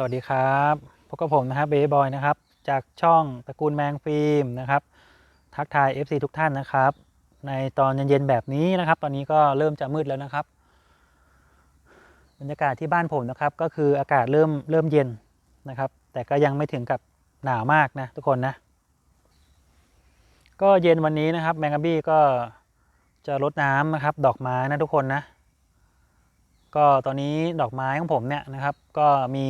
สวัสดีครับพบกับผมนะครับเบย์บอยนะครับ จากช่องตระกูลแมงฟิล์มนะครับ ทักทาย FC ทุกท่านนะครับ ในตอนเย็นๆแบบนี้นะครับ ตอนนี้ก็เริ่มจะมืดแล้วนะครับ บรรยากาศที่บ้านผมนะครับ ก็คืออากาศเริ่มเริ่มเย็นนะครับ แต่ก็ยังไม่ถึงกับหนาวมากนะทุกคนนะ ก็เย็นวันนี้นะครับแมงกะบี้ก็จะรดน้ำนะครับ ดอกไม้นะทุกคนนะ ก็ตอนนี้ดอกไม้ของผมเนี่ยนะครับ ก็มี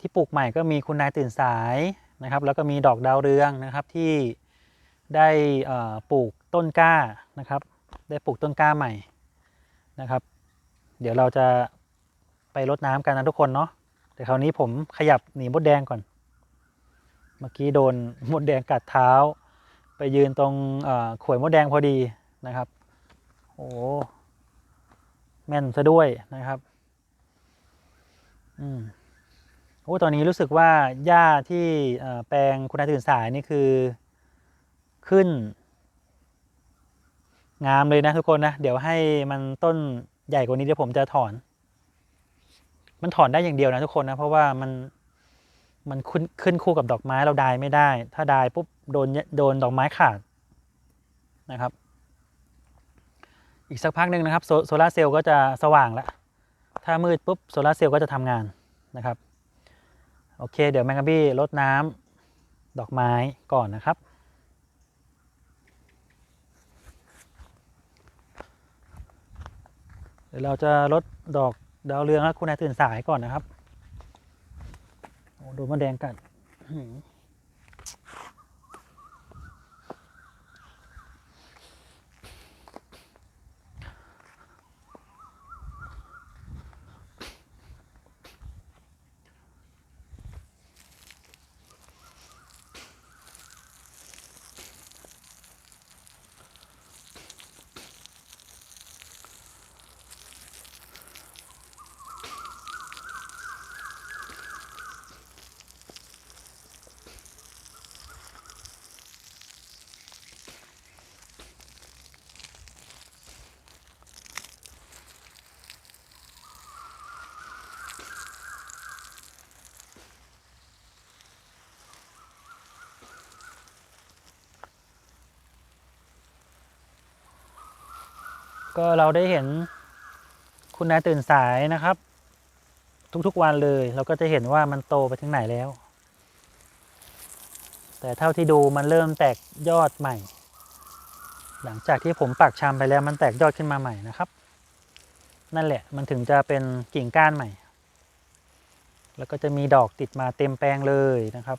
ที่ปลูกใหม่ก็มีคุณนายตื่นสายนะครับ แล้วก็มีดอกดาวเรืองนะครับที่ได้ปลูกต้นกล้านะครับ ได้ปลูกต้นกล้าใหม่นะครับ เดี๋ยวเราจะไปรดน้ำกันนะทุกคนเนาะแต่คราวนี้ผมขยับหนีมดแดงก่อน เมื่อกี้โดนมดแดงกัดเท้า ไปยืนตรงข่อข่วยมดแดงพอดีนะครับ โอ้ แม่นซะด้วยนะครับอืมโอ้ตอนนี้รู้สึกว่าหญ้าที่แปลงคุณนายตื่นสายนี่คือขึ้น งามเลยนะทุกคนนะ เดี๋ยวให้มันต้นใหญ่กว่านี้เดี๋ยวผมจะถอน มันถอนได้อย่างเดียวนะทุกคนนะ เพราะว่ามันมันขึ้นขึ้นคู่กับดอกไม้เราไดายไม่ได้ ถ้าไดายปุ๊บโดนโดนดอกไม้ขาดนะครับ อีกสักพักหนึ่งนะครับโซโซลาร์เซลล์ก็จะสว่างแล้ว ถ้ามืดปุ๊บโซลาร์เซลล์ก็จะทำงานนะครับ โอเค เดี๋ยวแมงกะบี้รดน้ำดอกไม้ก่อนนะครับ เดี๋ยวเราจะลดดอกดาวเรืองและคุณนายตื่นสายก่อนนะครับ โอ้โดนมะแดงกัด ก็เราได้เห็นคุณนายตื่นสายนะครับ ทุกๆวันเลย เราก็จะเห็นว่ามันโตไปถึงไหนแล้ว แต่เท่าที่ดูมันเริ่มแตกยอดใหม่ หลังจากที่ผมปักชำไปแล้วมันแตกยอดขึ้นมาใหม่นะครับ นั่นแหละมันถึงจะเป็นกิ่งก้านใหม่ แล้วก็จะมีดอกติดมาเต็มแปลงเลยนะครับ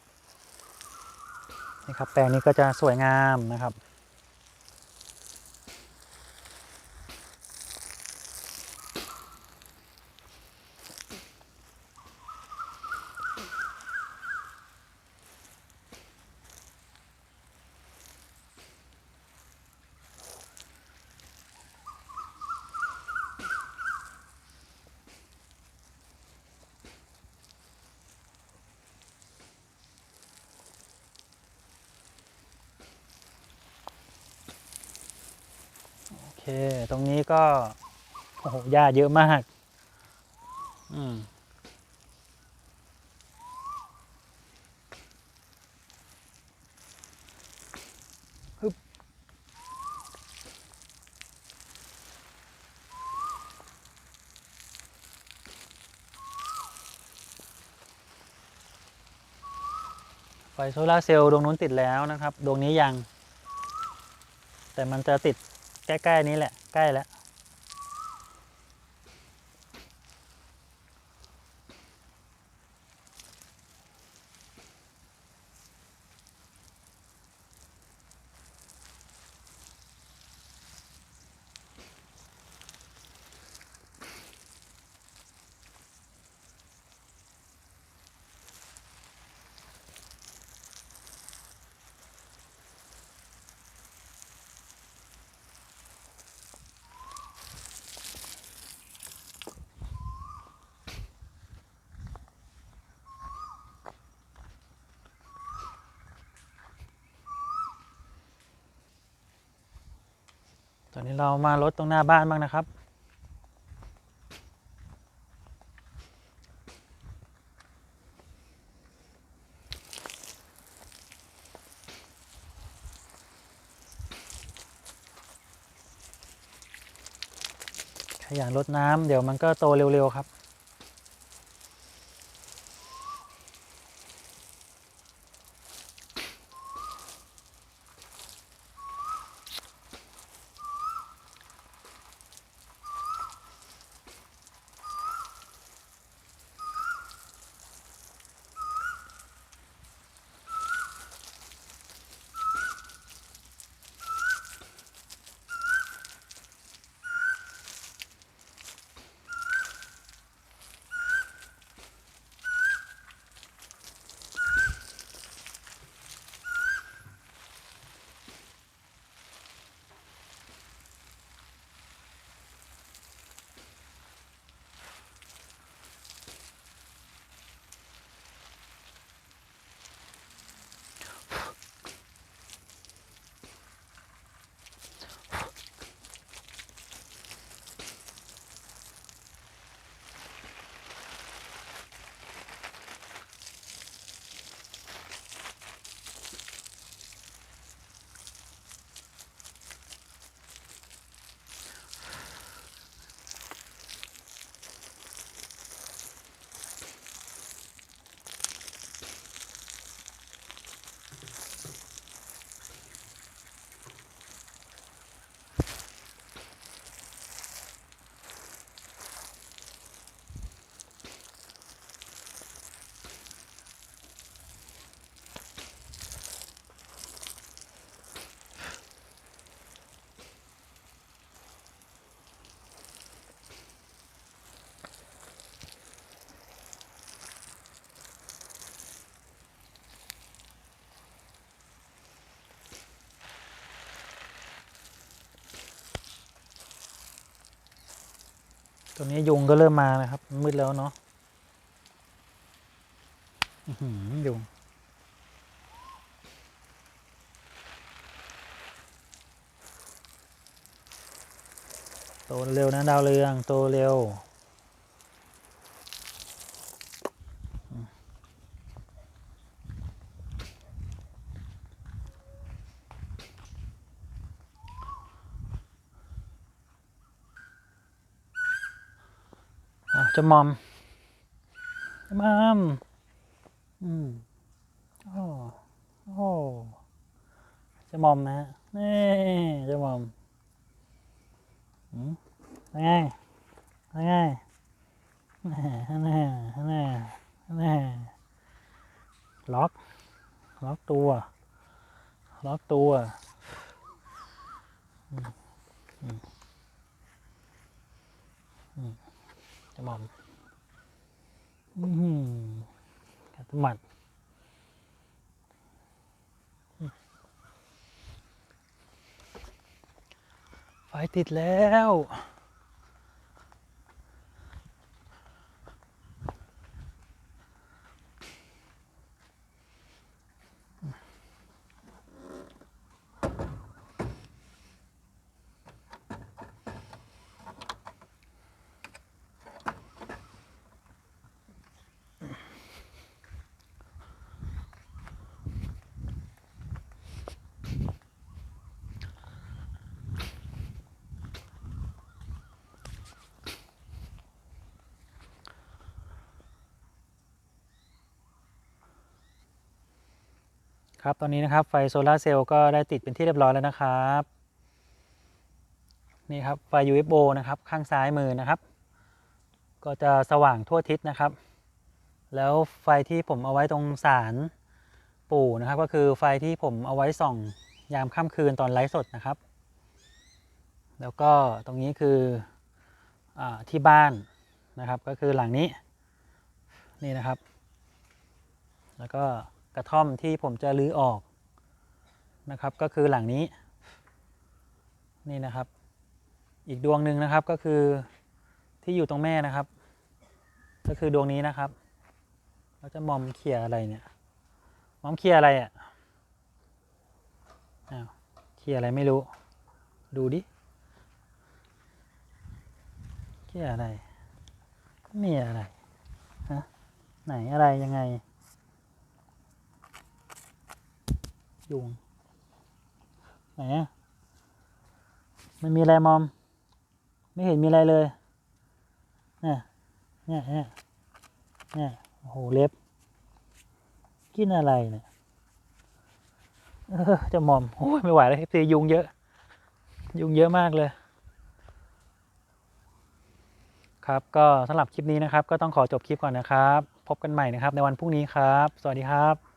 นี่ครับแปลงนี้ก็จะสวยงามนะครับ ตรงนี้ก็โอ้โหหญ้าเยอะมาก อืมไฟโซลาเซลล์ดวงนู้นติดแล้วนะครับ ดวงนี้ยัง แต่มันจะติด ใกล้ๆนี้แหละใกล้แล้ว ตอนนี้เรามาลดตรงหน้าบ้านบ้างนะครับ ขยานรดน้ำเดี๋ยวมันก็โตเร็ว ๆ ครับ ตัวนี้ยุงก็เริ่มมานะครับ มืดแล้วเนาะอือยุงโตเร็วนะดาวเรืองโตเร็ว จะมอมจะมอมอืมโอ้โอ้จะมอมนะฮะนี่จะมอมอืมยังไงยังไงน่แน่แน่แน่ล็อกล็อกตัวล็อกตัวอืมอืมอืม จะมอมอือหือกัดหมัดไฟติดแล้ว ครับตอนนี้นะครับไฟโซลาร์เซลล์ก็ได้ติดเป็นที่เรียบร้อยแล้วนะครับนี่ครับไฟ UFO นะครับข้างซ้ายมือนะครับ ก็จะสว่างทั่วทิศนะครับ แล้วไฟที่ผมเอาไว้ตรงศาลปู่นะครับ ก็คือไฟที่ผมเอาไว้ส่องยามค่ำคืนตอนไลฟ์สดนะครับ แล้วก็ตรงนี้คืออที่บ้านนะครับ ก็คือหลังนี้นี่นะครับ แล้วก็ ระท่อมที่ผมจะรื้อออกนะครับ ก็คือหลังนี้ นี่นะครับ อีกดวงหนึ่งนะครับก็คือที่อยู่ตรงแม่นะครับ ก็คือดวงนี้นะครับ เราจะมอมเคลียอะไรเนี่ย มอมเคลียอะไรอะ่ะอ้าวเคลียอะไรไม่รู้ ดูดิเคลียอะไรไม่มีอะไรฮะไหนอะไรยังไง ยุงไหนอะไม่มีอะไรมอม ไม่เห็นมีอะไรเลยเนี่ยเนี่ยเนี่ยโอ้โหเล็บ กินอะไรเนี่ยเออจะมอมโอ้ยไม่ไหวแล้วตียุงเยอะ ยุงเยอะมากเลย ครับก็สำหรับคลิปนี้นะครับ ก็ต้องขอจบคลิปก่อนนะครับ พบกันใหม่นะครับ ในวันพรุ่งนี้ครับ สวัสดีครับ